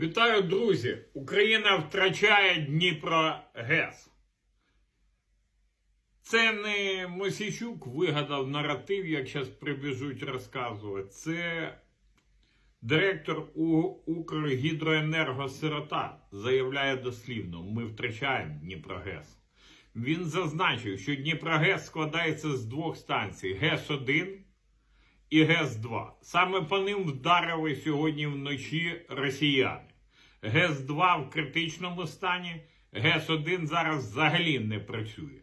Вітаю, друзі! Україна втрачає Дніпро ГЕС. Це не Мосійчук вигадав наратив, як зараз прибіжуть розказувати. Це директор Укргідроенерго Сирота заявляє дослівно: ми втрачаємо Дніпрогес. Він зазначив, що Дніпрогес складається з двох станцій: ГЕС-1 і ГЕС-2. Саме по ним вдарили сьогодні вночі росіяни. ГЕС-2 в критичному стані, ГЕС-1 зараз взагалі не працює.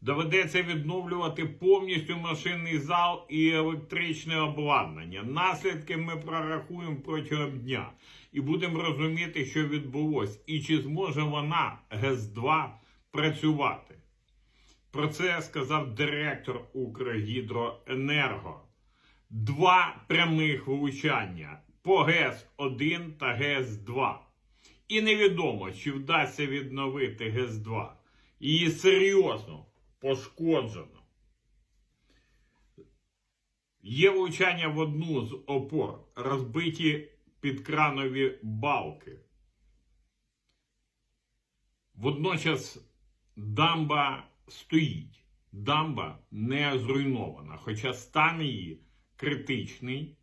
Доведеться відновлювати повністю машинний зал і електричне обладнання. Наслідки ми прорахуємо протягом дня і будемо розуміти, що відбулося, і чи зможе вона ГЕС-2 працювати. Про це сказав директор Укргідроенерго. Два прямих влучання по ГЕС-1 та ГЕС-2. І невідомо, чи вдасться відновити ГЕС-2. Її серйозно пошкоджено. Є влучання в одну з опор, розбиті підкранові балки. Водночас дамба стоїть. Дамба не зруйнована, хоча стан її критичний,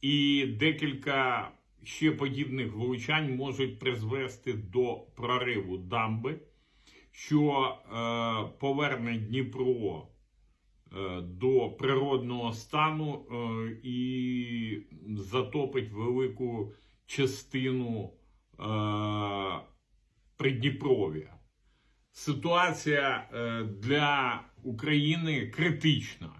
і декілька ще подібних влучань можуть призвести до прориву дамби, що е, поверне Дніпро е, до природного стану е, і затопить велику частину е, Придніпров'я. Ситуація е, для України критична.